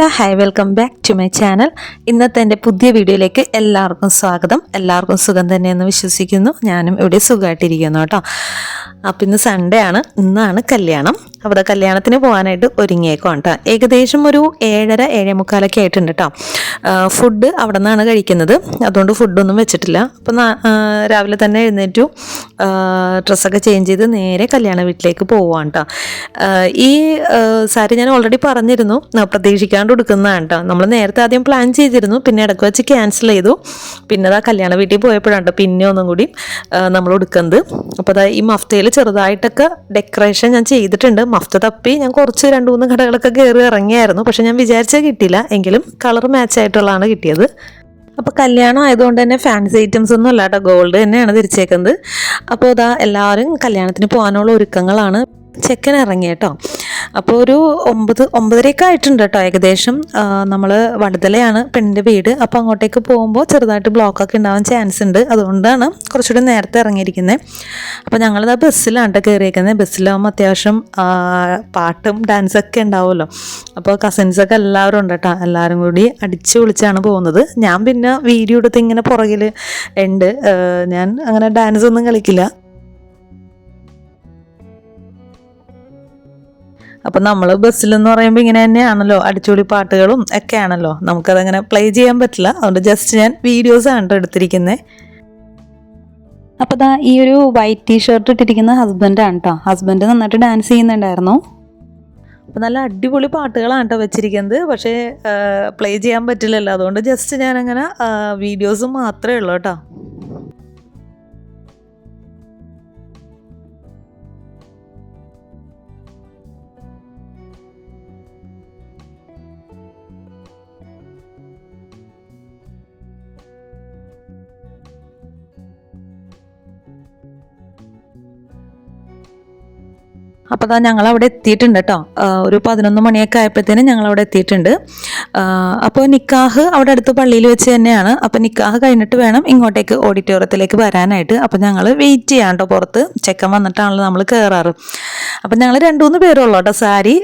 Hello hi welcome back to my channel ഇന്നത്തെ എന്റെ പുതിയ വീഡിയോയിലേക്ക് എല്ലാവർക്കും സ്വാഗതം. എല്ലാവർക്കും സുഖം തന്നെയെന്ന് വിശ്വസിക്കുന്നു. ഞാനും ഇവിടെ സുഖമായിട്ടിരിക്കുന്നു കേട്ടോ. അപ്പം ഇന്ന് സൺഡേ ആണ്. ഇന്നാണ് കല്യാണം. അവിടെ കല്യാണത്തിന് പോകാനായിട്ട് ഒരുങ്ങിയേക്കോ കേട്ടോ. ഏകദേശം ഒരു ഏഴര ഏഴേ മുക്കാലൊക്കെ ആയിട്ടുണ്ട് കേട്ടോ. ഫുഡ് അവിടെ നിന്നാണ് കഴിക്കുന്നത്. അതുകൊണ്ട് ഫുഡൊന്നും വെച്ചിട്ടില്ല. അപ്പം രാവിലെ തന്നെ എഴുന്നേറ്റു. ഡ്രസ്സൊക്കെ ചേഞ്ച് ചെയ്ത് നേരെ കല്യാണ വീട്ടിലേക്ക് പോവാണ് കേട്ടോ ഈ സാരി ഞാൻ ഓൾറെഡി പറഞ്ഞിരുന്നു. പ്രതീക്ഷിക്കാണ്ട് എടുക്കുന്നതാണ് കേട്ടോ നമ്മൾ നേരത്തെ ആദ്യം പ്ലാൻ ചെയ്തിരുന്നു. പിന്നെ ഇടയ്ക്ക് വെച്ച് ക്യാൻസൽ ചെയ്തു. പിന്നെ അതാ കല്യാണ വീട്ടിൽ പോയപ്പോഴാണ് പിന്നെ ഒന്നും കൂടി നമ്മൾ ഉടുക്കുന്നത് അപ്പോൾ അതാ ഈ മഫ്തയിൽ ചെറുതായിട്ടൊക്കെ ഡെക്കറേഷൻ ഞാൻ ചെയ്തിട്ടുണ്ട്. മഫ്ത തപ്പി ഞാൻ കുറച്ച് രണ്ട് മൂന്ന് കടകളൊക്കെ കയറി ഇറങ്ങിയായിരുന്നു. പക്ഷെ ഞാൻ വിചാരിച്ചാൽ കിട്ടിയില്ല. എങ്കിലും കളർ മാച്ച് ആയിട്ടുള്ളതാണ് കിട്ടിയത്. അപ്പോൾ കല്യാണം ആയതുകൊണ്ട് തന്നെ ഫാൻസി ഐറ്റംസ് ഒന്നും അല്ല കേട്ടോ ഗോൾഡ് തന്നെയാണ് തിരിച്ചേക്കുന്നത് അപ്പോൾ ഇതാ എല്ലാവരും കല്യാണത്തിന് പോകാനുള്ള ഒരുക്കങ്ങളാണ്. ചെക്കൻ ഇറങ്ങി കേട്ടോ. അപ്പോൾ ഒരു ഒമ്പത് ഒമ്പതരയൊക്കെ ആയിട്ടുണ്ട് കേട്ടോ ഏകദേശം. നമ്മൾ വടുതലയാണ് പെണ്ണിന്റെ വീട്. അപ്പോൾ അങ്ങോട്ടേക്ക് പോകുമ്പോൾ ചെറുതായിട്ട് ബ്ലോക്കൊക്കെ ഉണ്ടാവാൻ ചാൻസ് ഉണ്ട്. അതുകൊണ്ടാണ് കുറച്ചുകൂടി നേരത്തെ ഇറങ്ങിയിരിക്കുന്നത് അപ്പോൾ ഞങ്ങളത് ബസ്സിലാണ് കേട്ടോ കയറിയിരിക്കുന്നത് ബസ്സിലാകുമ്പോൾ അത്യാവശ്യം പാട്ടും ഡാൻസൊക്കെ ഉണ്ടാവുമല്ലോ. അപ്പോൾ കസിൻസൊക്കെ എല്ലാവരും ഉണ്ട് കേട്ടോ എല്ലാവരും കൂടി അടിച്ചു വിളിച്ചാണ് പോകുന്നത്. ഞാൻ പിന്നെ വീഡിയോ എടുത്ത് ഇങ്ങനെ പുറകിൽ ഉണ്ട്. ഞാൻ അങ്ങനെ ഡാൻസ് ഒന്നും കളിക്കില്ല. അപ്പം നമ്മൾ ബസ്സിലെന്ന് പറയുമ്പോൾ ഇങ്ങനെ തന്നെയാണല്ലോ അടിച്ചുപൊളി പാട്ടുകളും ഒക്കെ ആണല്ലോ നമുക്കതങ്ങനെ പ്ലേ ചെയ്യാൻ പറ്റില്ല. അതുകൊണ്ട് ജസ്റ്റ് ഞാൻ വീഡിയോസ് ആണ് ട്ടോ എടുത്തിരിക്കുന്നത് അപ്പോൾ ദാ ഈ ഒരു വൈറ്റ് ടീ ഷർട്ട് ഇട്ടിരിക്കുന്ന ആണ് കേട്ടോ ഹസ്ബൻഡ് നന്നായിട്ട് ഡാൻസ് ചെയ്യുന്നുണ്ടായിരുന്നു. അപ്പോൾ നല്ല അടിപൊളി പാട്ടുകളാണ് കേട്ടോ വെച്ചിരിക്കുന്നത്. പക്ഷേ പ്ലേ ചെയ്യാൻ പറ്റില്ലല്ലോ. അതുകൊണ്ട് ജസ്റ്റ് ഞാനങ്ങനെ വീഡിയോസ് മാത്രമേ ഉള്ളൂ കേട്ടോ അപ്പോൾ അതാ ഞങ്ങൾ അവിടെ എത്തിയിട്ടുണ്ട് കേട്ടോ ഒരു പതിനൊന്ന് മണിയൊക്കെ ആയപ്പോഴത്തേനും ഞങ്ങൾ അവിടെ എത്തിയിട്ടുണ്ട് അപ്പോൾ നിക്കാഹ് അവിടെ അടുത്ത് പള്ളിയിൽ വെച്ച് തന്നെയാണ്. അപ്പോൾ നിക്കാഹ് കഴിഞ്ഞിട്ട് വേണം ഇങ്ങോട്ടേക്ക് ഓഡിറ്റോറിയത്തിലേക്ക് വരാനായിട്ട്. അപ്പോൾ ഞങ്ങൾ വെയിറ്റ് ചെയ്യാം കേട്ടോ പുറത്ത്? ചെക്കൻ വന്നിട്ടാണല്ലോ നമ്മൾ കയറാറ് അപ്പം ഞങ്ങൾ രണ്ടു മൂന്ന് പേരുള്ളൂ കേട്ടോ സാരി.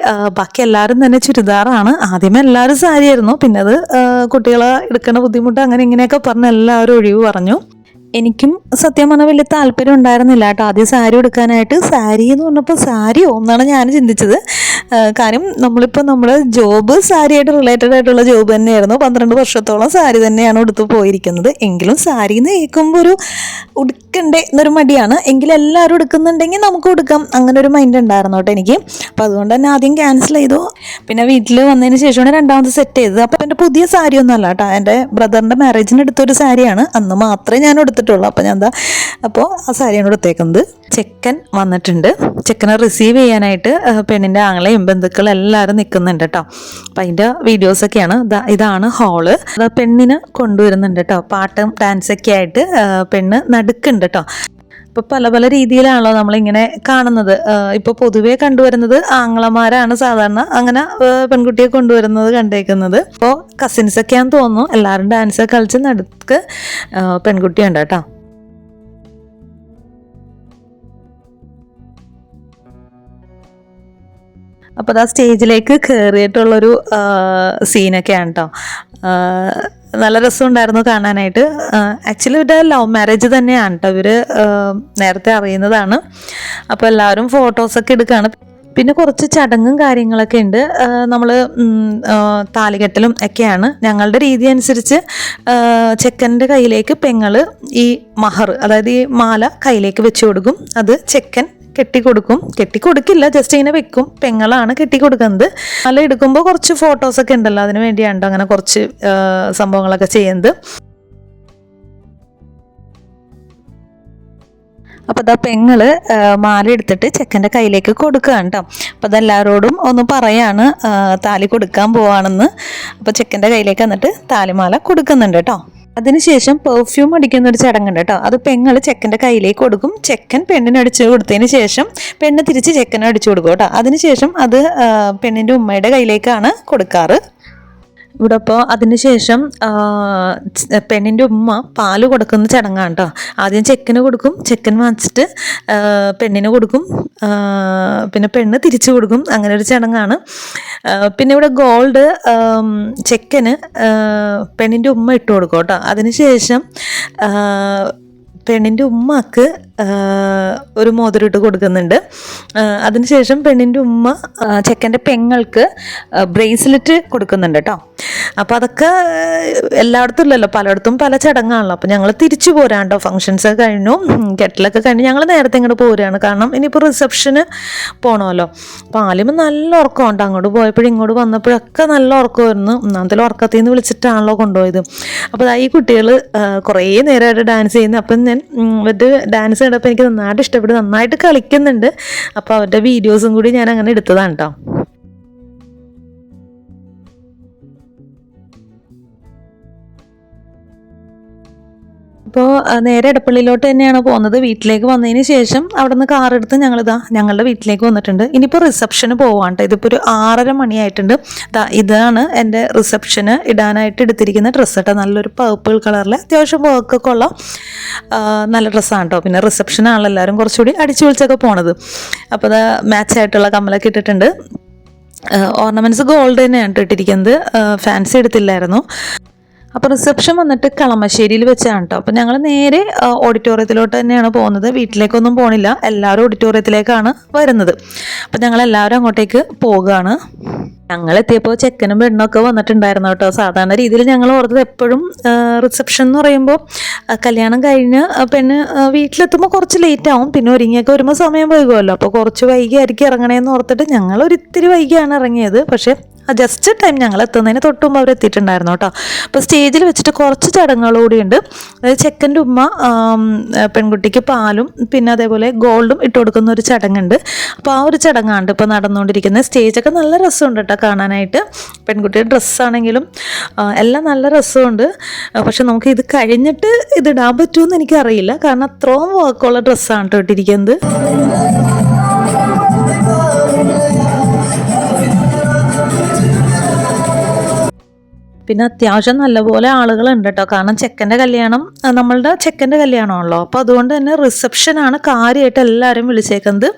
ബാക്കി എല്ലാവരും തന്നെ ചുരിദാറാണ്. ആദ്യമേ എല്ലാവരും സാരിയായിരുന്നു. പിന്നെ അത് കുട്ടികളെ എടുക്കുന്ന ബുദ്ധിമുട്ട് അങ്ങനെ ഇങ്ങനെയൊക്കെ പറഞ്ഞ് എല്ലാവരും ഒഴിവ് പറഞ്ഞു. എനിക്കും സത്യം പറഞ്ഞാൽ വലിയ താല്പര്യം ഉണ്ടായിരുന്നില്ല കേട്ടോ. ആദ്യം സാരി എടുക്കാനായിട്ട് സാരി എന്ന് പറഞ്ഞപ്പോൾ സാരിയോ എന്നാണ് ഞാൻ ചിന്തിച്ചത്. കാര്യം നമ്മളിപ്പോൾ നമ്മൾ ജോബ് സാരിയായിട്ട് റിലേറ്റഡ് ആയിട്ടുള്ള ജോബ് തന്നെയായിരുന്നു. പന്ത്രണ്ട് വർഷത്തോളം സാരി തന്നെയാണ് ഉടുത്ത് പോയിരിക്കുന്നത്. എങ്കിലും സാരി എന്ന് കേൾക്കുമ്പോൾ ഒരു ഉടുക്കണ്ടേ എന്നൊരു മടിയാണ്. എങ്കിലും എല്ലാവരും എടുക്കുന്നുണ്ടെങ്കിൽ നമുക്ക് ഉടുക്കാം. അങ്ങനെ ഒരു മൈൻഡ് ഉണ്ടായിരുന്നു കേട്ടോ എനിക്ക്. അപ്പോൾ അതുകൊണ്ട് തന്നെ ആദ്യം ക്യാൻസൽ ചെയ്തു. പിന്നെ വീട്ടിൽ വന്നതിന് ശേഷമാണ് രണ്ടാമത് സെറ്റ് ചെയ്തത്. അപ്പോൾ എന്റെ പുതിയ സാരി ഒന്നും അല്ല കേട്ടോ. എന്റെ ബ്രദറിന്റെ മാരേജിന് എടുത്തൊരു സാരിയാണ് അന്ന് മാത്രമേ ഞാൻ എടുത്തിട്ടുള്ളൂ അപ്പോൾ ഞാൻ എന്താ അപ്പോൾ ആ സാരിയാണ് എടുത്തേക്കുന്നത് ചെക്കൻ വന്നിട്ടുണ്ട്. ചെക്കനെ റിസീവ് ചെയ്യാനായിട്ട് പെണ്ണിന്റെ പെണ്ണിന്റെ ആങ്ങളെയും ബന്ധുക്കളും എല്ലാവരും നിൽക്കുന്നുണ്ട് കേട്ടോ. അപ്പം അതിന്റെ വീഡിയോസൊക്കെയാണ് ഇതാണ് ഹാൾ പെണ്ണിന് കൊണ്ടുവരുന്നുണ്ട് കേട്ടോ. പാട്ടും ഡാൻസൊക്കെ ആയിട്ട് പെണ്ണ് നടുക്കുണ്ട് കേട്ടോ. ഇപ്പൊ പല പല രീതിയിലാണല്ലോ നമ്മളിങ്ങനെ കാണുന്നത്. ഇപ്പൊ പൊതുവെ കണ്ടുവരുന്നത് ആങ്ങളമാരാണ് സാധാരണ അങ്ങനെ പെൺകുട്ടിയെ കൊണ്ടുവരുന്നത് കണ്ടേക്കുന്നത്. അപ്പോൾ കസിൻസ് തോന്നുന്നു. എല്ലാവരും ഡാൻസ് കളിച്ച് നടുക്ക് പെൺകുട്ടിയുണ്ട് കേട്ടോ. അപ്പോൾ ആ സ്റ്റേജിലേക്ക് കയറിയിട്ടുള്ളൊരു സീനൊക്കെയാണ് കേട്ടോ നല്ല രസമുണ്ടായിരുന്നു കാണാനായിട്ട്. ആക്ച്വലി ഇവരുടെ ലവ് മാരേജ് തന്നെയാണ് കേട്ടോ ഇവർ നേരത്തെ അറിയുന്നതാണ്. അപ്പോൾ എല്ലാവരും ഫോട്ടോസൊക്കെ എടുക്കുകയാണ് പിന്നെ കുറച്ച് ചടങ്ങും കാര്യങ്ങളൊക്കെ ഉണ്ട്. നമ്മൾ താലികെട്ടലും ഒക്കെയാണ്. ഞങ്ങളുടെ രീതി അനുസരിച്ച് ചെക്കന്റെ കയ്യിലേക്ക് പെങ്ങൾ ഈ മഹർ അതായത് ഈ മാല കയ്യിലേക്ക് വെച്ച് കൊടുക്കും. അത് ചെക്കൻ കെട്ടിക്കൊടുക്കും. കെട്ടിക്കൊടുക്കില്ല ജസ്റ്റ് ഇങ്ങനെ വെക്കും. പെങ്ങളാണ് കെട്ടിക്കൊടുക്കുന്നത്. മാല എടുക്കുമ്പോൾ കുറച്ച് ഫോട്ടോസൊക്കെ ഉണ്ടല്ലോ അതിന് വേണ്ടിയാണ് അങ്ങനെ കുറച്ച് സംഭവങ്ങളൊക്കെ ചെയ്യുന്നത്. അപ്പോൾ അതാ പെങ്ങൾ മാല എടുത്തിട്ട് ചെക്കന്റെ കയ്യിലേക്ക് കൊടുക്കുകയാണ് കേട്ടോ അപ്പോൾ അതെല്ലാവരോടും ഒന്ന് പറയാണ് താലി കൊടുക്കാൻ പോവാണെന്ന്. അപ്പോൾ ചെക്കന്റെ കയ്യിലേക്ക് എന്നിട്ട് താലിമാല കൊടുക്കുന്നുണ്ട് കേട്ടോ അതിനുശേഷം പെർഫ്യൂം അടിക്കുന്ന ഒരു ചടങ്ങുണ്ട് കേട്ടോ അത് പെങ്ങൾ ചെക്കന്റെ കയ്യിലേക്ക് കൊടുക്കും. ചെക്കൻ പെണ്ണിന് അടിച്ചു കൊടുത്തതിന് ശേഷം പെണ്ണ് തിരിച്ച് ചെക്കനെ അടിച്ചു കൊടുക്കും കേട്ടോ അതിനുശേഷം അത് പെണ്ണിന്റെ ഉമ്മയുടെ കയ്യിലേക്കാണ് കൊടുക്കാറ്. ഇവിടെ ഇപ്പോൾ അതിന് ശേഷം ആ, പെണ്ണിന്റെ ഉമ്മ പാൽ കൊടുക്കുന്ന ചടങ്ങാണ് കേട്ടോ ആദ്യം ചെക്കന് കൊടുക്കും ചെക്കൻ വാങ്ങിച്ചിട്ട് പെണ്ണിന് കൊടുക്കും പിന്നെ പെണ്ണ് തിരിച്ചു കൊടുക്കും. അങ്ങനെ ഒരു ചടങ്ങാണ്. പിന്നെ ഇവിടെ ഗോൾഡ് ചെക്കന് പെണ്ണിന്റെ ഉമ്മ ഇട്ട് കൊടുക്കും കേട്ടോ അതിന് ശേഷം ആ, പെണ്ണിന്റെ ഉമ്മക്ക് ഒരു മോതിരം ഇട്ട് കൊടുക്കുന്നുണ്ട്. അതിനുശേഷം പെണ്ണിന്റെ ഉമ്മ ചെക്കന്റെ പെങ്ങൾക്ക് ബ്രേസ്ലെറ്റ് കൊടുക്കുന്നുണ്ട് കേട്ടോ അപ്പോൾ അതൊക്കെ എല്ലായിടത്തും ഇല്ലല്ലോ പലയിടത്തും പല ചടങ്ങാണല്ലോ. അപ്പോൾ ഞങ്ങൾ തിരിച്ചു പോരാണ്ടോ? ഫങ്ഷൻസ് ഒക്കെ കഴിഞ്ഞു. കെറ്റിലൊക്കെ കഴിഞ്ഞു ഞങ്ങൾ നേരത്തെ ഇങ്ങോട്ട് പോരുകയാണ് കാരണം ഇനിയിപ്പോൾ റിസപ്ഷന് പോകണമല്ലോ അപ്പോൾ ആദ്യം നല്ല ഉറക്കമുണ്ട്. അങ്ങോട്ട് പോയപ്പോഴും ഇങ്ങോട്ട് വന്നപ്പോഴൊക്കെ നല്ല ഉറക്കമായിരുന്നു. ഒന്നാമത്തെ ഉറക്കത്തിൽ നിന്ന് വിളിച്ചിട്ടാണല്ലോ കൊണ്ടുപോയത്. അപ്പോൾ ഈ കുട്ടികൾ കുറേ നേരമായിട്ട് ഡാൻസ് ചെയ്യുന്നു. അപ്പം ഞാൻ ഇത് ഡാൻസ് കണ്ടപ്പോൾ എനിക്ക് നന്നായിട്ട് ഇഷ്ടപ്പെട്ടു നന്നായിട്ട് കളിക്കുന്നുണ്ട്. അപ്പോൾ അവരുടെ വീഡിയോസും കൂടി ഞാൻ അങ്ങനെ എടുത്തതാണ് കേട്ടോ അപ്പോൾ നേരെ എടപ്പള്ളിയിലോട്ട് തന്നെയാണ് പോകുന്നത്? വീട്ടിലേക്ക് വന്നതിന് ശേഷം അവിടെ നിന്ന് കാർ എടുത്ത് ഞങ്ങളിതാ ഞങ്ങളുടെ വീട്ടിലേക്ക് വന്നിട്ടുണ്ട്. ഇനിയിപ്പോൾ റിസപ്ഷന് പോവാണ്ട് ഇതിപ്പോൾ ഒരു ആറര മണിയായിട്ടുണ്ട്. ഇതാണ് എന്റെ റിസപ്ഷന് ഇടാനായിട്ട് എടുത്തിരിക്കുന്ന ഡ്രസ്സ് കേട്ടോ നല്ലൊരു പർപ്പിൾ കളറിൽ അത്യാവശ്യം വർക്കൊക്കെ ഉള്ള നല്ല ഡ്രസ്സാണ് കേട്ടോ പിന്നെ റിസപ്ഷനാണല്ലോ എല്ലാവരും കുറച്ചുകൂടി അടിച്ചു വിളിച്ചൊക്കെ പോണത്. അപ്പോൾ അത് മാച്ച് ആയിട്ടുള്ള കമ്മലൊക്കെ ഇട്ടിട്ടുണ്ട്. ഓർണമെന്റ്സ് ഗോൾഡ് തന്നെയാണ് ഇട്ടിരിക്കുന്നത്. ഫാൻസി എടുത്തില്ലായിരുന്നു. അപ്പോൾ റിസപ്ഷൻ വന്നിട്ട് കളമശ്ശേരിയിൽ വെച്ചാണ് കേട്ടോ അപ്പോൾ ഞങ്ങൾ നേരെ ഓഡിറ്റോറിയത്തിലോട്ട് തന്നെയാണ് പോകുന്നത്. വീട്ടിലേക്കൊന്നും പോണില്ല. എല്ലാവരും ഓഡിറ്റോറിയത്തിലേക്കാണ് വരുന്നത്. അപ്പോൾ ഞങ്ങൾ എല്ലാവരും അങ്ങോട്ടേക്ക് പോവുകയാണ് ഞങ്ങൾ എത്തിയപ്പോൾ ചെക്കനും പെണ്ണൊക്കെ വന്നിട്ടുണ്ടായിരുന്നു കേട്ടോ സാധാരണ രീതിയിൽ ഞങ്ങൾ ഓർത്തത് എപ്പോഴും റിസപ്ഷൻ എന്ന് പറയുമ്പോൾ കല്യാണം കഴിഞ്ഞ് പെണ്ണ് വീട്ടിലെത്തുമ്പോൾ കുറച്ച് ലേറ്റ് ആവും. പിന്നെ ഒരുങ്ങിയൊക്കെ വരുമ്പോൾ സമയം പോകുമല്ലോ അപ്പോൾ കുറച്ച് വൈകിയായിരിക്കും ഇറങ്ങണേന്ന് ഓർത്തിട്ട് ഞങ്ങൾ ഒരിത്തിരി വൈകിയാണ് ഇറങ്ങിയത്. പക്ഷേ ജസ്റ്റ് ടൈം ഞങ്ങൾ എത്തുന്നതിന് തൊട്ട് മുമ്പ് അവർ എത്തിയിട്ടുണ്ടായിരുന്നു കേട്ടോ. അപ്പോൾ സ്റ്റേജിൽ വെച്ചിട്ട് കുറച്ച് ചടങ്ങുകൾ കൂടിയുണ്ട് അതായത് ചെക്കന്റെ ഉമ്മ പെൺകുട്ടിക്ക് പാലും പിന്നെ അതേപോലെ ഗോൾഡും ഇട്ട് കൊടുക്കുന്ന ഒരു ചടങ്ങുണ്ട്. അപ്പോൾ ആ ഒരു ചടങ്ങാണ്ട് ഇപ്പോൾ നടന്നുകൊണ്ടിരിക്കുന്നത്. സ്റ്റേജൊക്കെ നല്ല രസമുണ്ട് കേട്ടോ കാണാനായിട്ട്. പെൺകുട്ടിയുടെ ഡ്രസ്സാണെങ്കിലും എല്ലാം നല്ല രസമുണ്ട്. പക്ഷെ നമുക്ക് ഇത് കഴിഞ്ഞിട്ട് ഇതിടാൻ പറ്റുമെന്ന് എനിക്കറിയില്ല. കാരണം അത്രയും വർക്കുള്ള ഡ്രസ്സാണ് കേട്ടോ ഇട്ടിരിക്കുന്നത്. പിന്നെ അത്യാവശ്യം നല്ലപോലെ ആളുകളുണ്ട് കേട്ടോ കാരണം ചെക്കന്റെ കല്യാണം നമ്മളുടെ ചെക്കന്റെ കല്യാണമാണല്ലോ. അപ്പോൾ അതുകൊണ്ട് തന്നെ റിസപ്ഷനാണ് കാര്യമായിട്ട് എല്ലാവരും വിളിച്ചേക്കുന്നത്.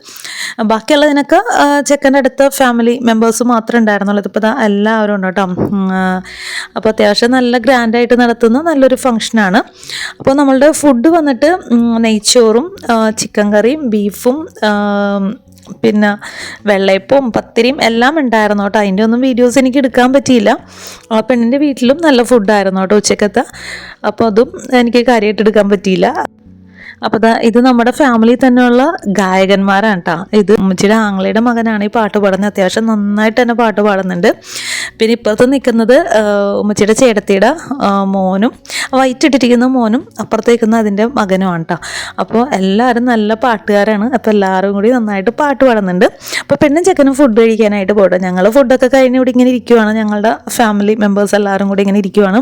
ബാക്കിയുള്ളതിനൊക്കെ ചെക്കന്റെ അടുത്ത ഫാമിലി മെമ്പേഴ്സ് മാത്രമേ ഉണ്ടായിരുന്നുള്ളൂ. ഇതിപ്പോൾ എല്ലാവരും ഉണ്ട് കേട്ടോ. അപ്പോൾ അത്യാവശ്യം നല്ല ഗ്രാൻഡായിട്ട് നടത്തുന്ന നല്ലൊരു ഫങ്ഷനാണ് അപ്പോൾ നമ്മളുടെ ഫുഡ് വന്നിട്ട് നെയ്ച്ചോറും ചിക്കൻ കറിയും ബീഫും പിന്നെ വെള്ളയപ്പവും പത്തിരിയും എല്ലാം ഉണ്ടായിരുന്നു കേട്ടോ. അതിന്റെ ഒന്നും വീഡിയോസ് എനിക്ക് എടുക്കാൻ പറ്റിയില്ല. ആ പെണ്ണിന്റെ വീട്ടിലും നല്ല ഫുഡായിരുന്നു കേട്ടോ ഉച്ചക്കത്തെ. അപ്പോൾ അതും എനിക്ക് കാര്യമായിട്ട് എടുക്കാൻ പറ്റിയില്ല. അപ്പോൾ ഇത് നമ്മുടെ ഫാമിലി തന്നെയുള്ള ഗായകന്മാരാണ് കേട്ടോ. ഇത് ഉമ്മച്ചിയുടെ ആംഗ്ലയുടെ മകനാണ് ഈ പാട്ട് പാടുന്നത്. അത്യാവശ്യം നന്നായിട്ട് തന്നെ പാട്ട് പാടുന്നുണ്ട്. പിന്നെ ഇപ്പുറത്ത് നിൽക്കുന്നത് ഉമ്മച്ചിയുടെ ചേട്ടത്തിയുടെ മോനും വൈറ്റ് ഇട്ടിരിക്കുന്ന മോനും അപ്പുറത്ത് നിൽക്കുന്ന അതിന്റെ മകനുമാണ് കേട്ടോ അപ്പോൾ എല്ലാവരും നല്ല പാട്ടുകാരാണ്. അപ്പോൾ എല്ലാവരും കൂടി നന്നായിട്ട് പാട്ട് പാടുന്നുണ്ട്. അപ്പോൾ പെണ്ണും ചെക്കനും ഫുഡ് കഴിക്കാനായിട്ട് പോകട്ടെ ഞങ്ങൾ ഫുഡൊക്കെ കഴിഞ്ഞ് ഇവിടെ ഇങ്ങനെ ഇരിക്കുവാണ്. ഞങ്ങളുടെ ഫാമിലി മെമ്പേഴ്സ് എല്ലാവരും കൂടി ഇങ്ങനെ ഇരിക്കുവാണ്.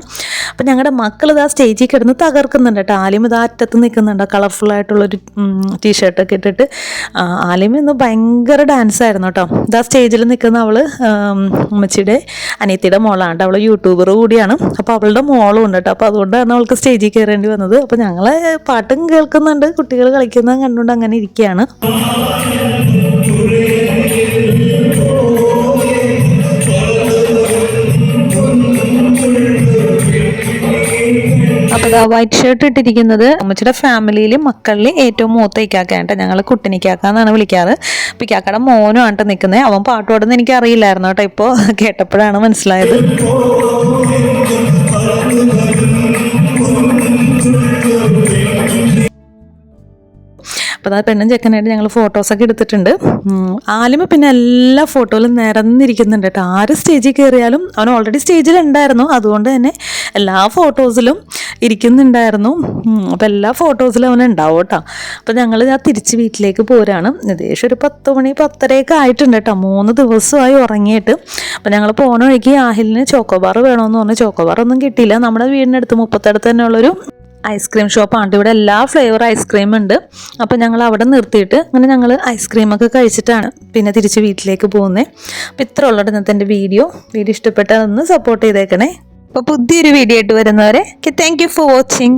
അപ്പോൾ ഞങ്ങളുടെ മക്കൾ ഇതാ സ്റ്റേജിൽ കിടന്ന് തകർക്കുന്നുണ്ട് കേട്ടോ ആലിം ഇതാ അറ്റത്ത് നിൽക്കുന്നുണ്ട്. കളർഫുൾ ആയിട്ടുള്ളൊരു ടീഷർട്ടൊക്കെ ഇട്ടിട്ട്. ആലിം ഇന്ന് ഭയങ്കര ഡാൻസ് ആയിരുന്നു കേട്ടോ ഇതാ സ്റ്റേജിൽ നിൽക്കുന്ന അവൾ ഉമ്മച്ചിയുടെ അനിയത്തിയുടെ മോളാണ്ട് അവൾ യൂട്യൂബർ കൂടിയാണ്. അപ്പോൾ അവളുടെ മോളും ഉണ്ട് കേട്ടോ. അപ്പോൾ അതുകൊണ്ടാണ് അവൾക്ക് സ്റ്റേജിൽ കയറേണ്ടി വന്നത്. അപ്പോൾ ഞങ്ങൾ പാട്ടും കേൾക്കുന്നുണ്ട്. കുട്ടികൾ കളിക്കുന്നത് കണ്ടുകൊണ്ട് അങ്ങനെ ഇരിക്കുകയാണ്. വൈറ്റ് ഷർട്ട് ഇട്ടിരിക്കുന്നത് അമ്മച്ചിയുടെ ഫാമിലിയിൽ മക്കളിൽ ഏറ്റവും മൂത്ത ഇക്കാക്കാണ് ഞങ്ങൾ കുട്ടിനിക്കാക്ക എന്നാണ് വിളിക്കാറ്. അപ്പം ഇക്കാക്കയുടെ മോനും ആണ് നിൽക്കുന്നത് അവൻ പാട്ട് പാടുന്ന എനിക്ക് അറിയില്ലായിരുന്നു കേട്ടോ. ഇപ്പോൾ കേട്ടപ്പോഴാണ് മനസ്സിലായത്. അപ്പോൾ അതാ പെണ്ണും ചെക്കനായിട്ട് ഞങ്ങൾ ഫോട്ടോസൊക്കെ എടുത്തിട്ടുണ്ട്. ആലിമ പിന്നെ എല്ലാ ഫോട്ടോയിലും നിരന്നിരിക്കുന്നുണ്ട് കേട്ടോ. ആര് സ്റ്റേജിൽ കയറിയാലും അവൻ ഓൾറെഡി സ്റ്റേജിലുണ്ടായിരുന്നു അതുകൊണ്ട് തന്നെ എല്ലാ ഫോട്ടോസിലും ഇരിക്കുന്നുണ്ടായിരുന്നു. അപ്പോൾ എല്ലാ ഫോട്ടോസിലും അവൻ ഉണ്ടാവും കേട്ടോ. അപ്പോൾ ഞങ്ങൾ ഞാൻ തിരിച്ച് വീട്ടിലേക്ക് പോരാണ്. ഏകദേശം ഒരു പത്ത് മണി പത്തരയൊക്കെ ആയിട്ടുണ്ട് കേട്ടോ. മൂന്ന് ദിവസമായി ഉറങ്ങിയിട്ട്. അപ്പോൾ ഞങ്ങൾ പോണ വഴിക്ക് ആഹിലിന് ചോക്കോബാർ വേണമെന്ന് പറഞ്ഞ്. ചോക്കോബാർ ഒന്നും കിട്ടിയില്ല. നമ്മുടെ വീടിനടുത്ത് മുപ്പത്തടുത്ത് തന്നെയുള്ളൊരു ഐസ്ക്രീം ഷോപ്പാണ് ഇവിടെ എല്ലാ ഫ്ലേവർ ഐസ്ക്രീം ഉണ്ട്. അപ്പോൾ ഞങ്ങൾ അവിടെ നിർത്തിയിട്ട് അങ്ങനെ ഞങ്ങൾ ഐസ്ക്രീമൊക്കെ കഴിച്ചിട്ടാണ് പിന്നെ തിരിച്ച് വീട്ടിലേക്ക് പോകുന്നത് അപ്പോൾ ഇത്ര ഉള്ളത് ഇന്നത്തെ എന്റെ വീഡിയോ. വീഡിയോ ഇഷ്ടപ്പെട്ടാൽ ഒന്ന് സപ്പോർട്ട് ചെയ്തേക്കണേ. അപ്പോൾ പുതിയൊരു വീഡിയോ ആയിട്ട് വരുന്നവരെ താങ്ക് യു ഫോർ വാച്ചിങ്